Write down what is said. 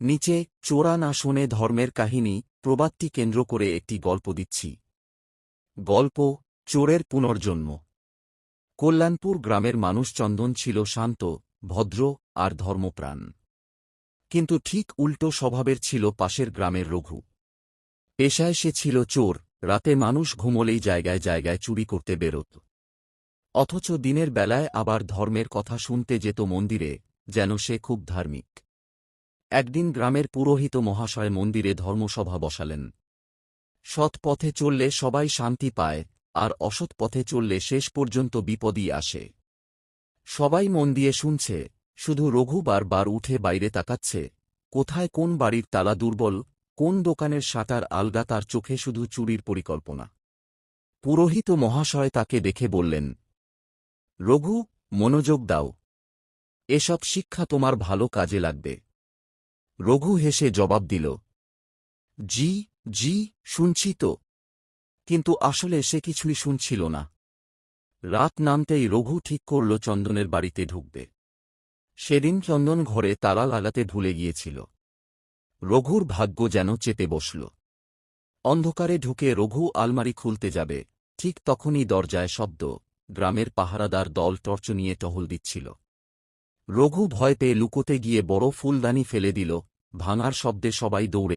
নিচে চোরা না শোনে ধর্মের কাহিনী, প্রবাদটি কেন্দ্র করে একটি গল্প দিচ্ছি। গল্প, চোরের পুনর্জন্ম। কল্যাণপুর গ্রামের মানুষ চন্দন ছিল শান্ত, ভদ্র আর ধর্মপ্রাণ। কিন্তু ঠিক উল্টো স্বভাবের ছিল পাশের গ্রামের রঘু। পেশায় সে ছিল চোর, রাতে মানুষ ঘুমলেই জায়গায় জায়গায় চুরি করতে বেরোত। অথচ দিনের বেলায় আবার ধর্মের কথা শুনতে যেত মন্দিরে, যেন সে খুব ধার্মিক। একদিন গ্রামের পুরোহিত মহাশয় মন্দিরে ধর্মসভা বসালেন। সৎ পথে চললে সবাই শান্তি পায়, আর অসৎ পথে চললে শেষ পর্যন্ত বিপদই আসে। সবাই মন দিয়ে শুনছে, শুধু রঘু বারবার উঠে বাইরে তাকাচ্ছে, কোথায় কোন বাড়ির তালা দুর্বল, কোন দোকানের শাটার আলগা তার চোখে শুধু চুরির পরিকল্পনা। পুরোহিত মহাশয় তাকে দেখে বললেন, রঘু, মনোযোগ দাও। এসব শিক্ষা তোমার ভালো কাজে লাগবে। রঘু হেসে জবাব দিল, জি জি, শুনছি তো। কিন্তু আসলে সে কিছুই শুনছিল না। রাত নামতেই রঘু ঠিক করল চন্দনের বাড়িতে ঢুকবে সেদিন চন্দন ঘরে তালা লাগাতে ভুলে গিয়েছিল। রঘুর ভাগ্য যেন চেতে বসল। অন্ধকারে ঢুকে রঘু আলমারি খুলতে যাবে, ঠিক তখনই দরজায় শব্দ, গ্রামের পাহারাদার দল টর্চ নিয়ে টহল দিচ্ছিল। রঘু ভয় পেয়ে লুকোতে গিয়ে বড় ফুলদানি ফেলে দিল। ভাঙার শব্দে সবাই দৌড়ে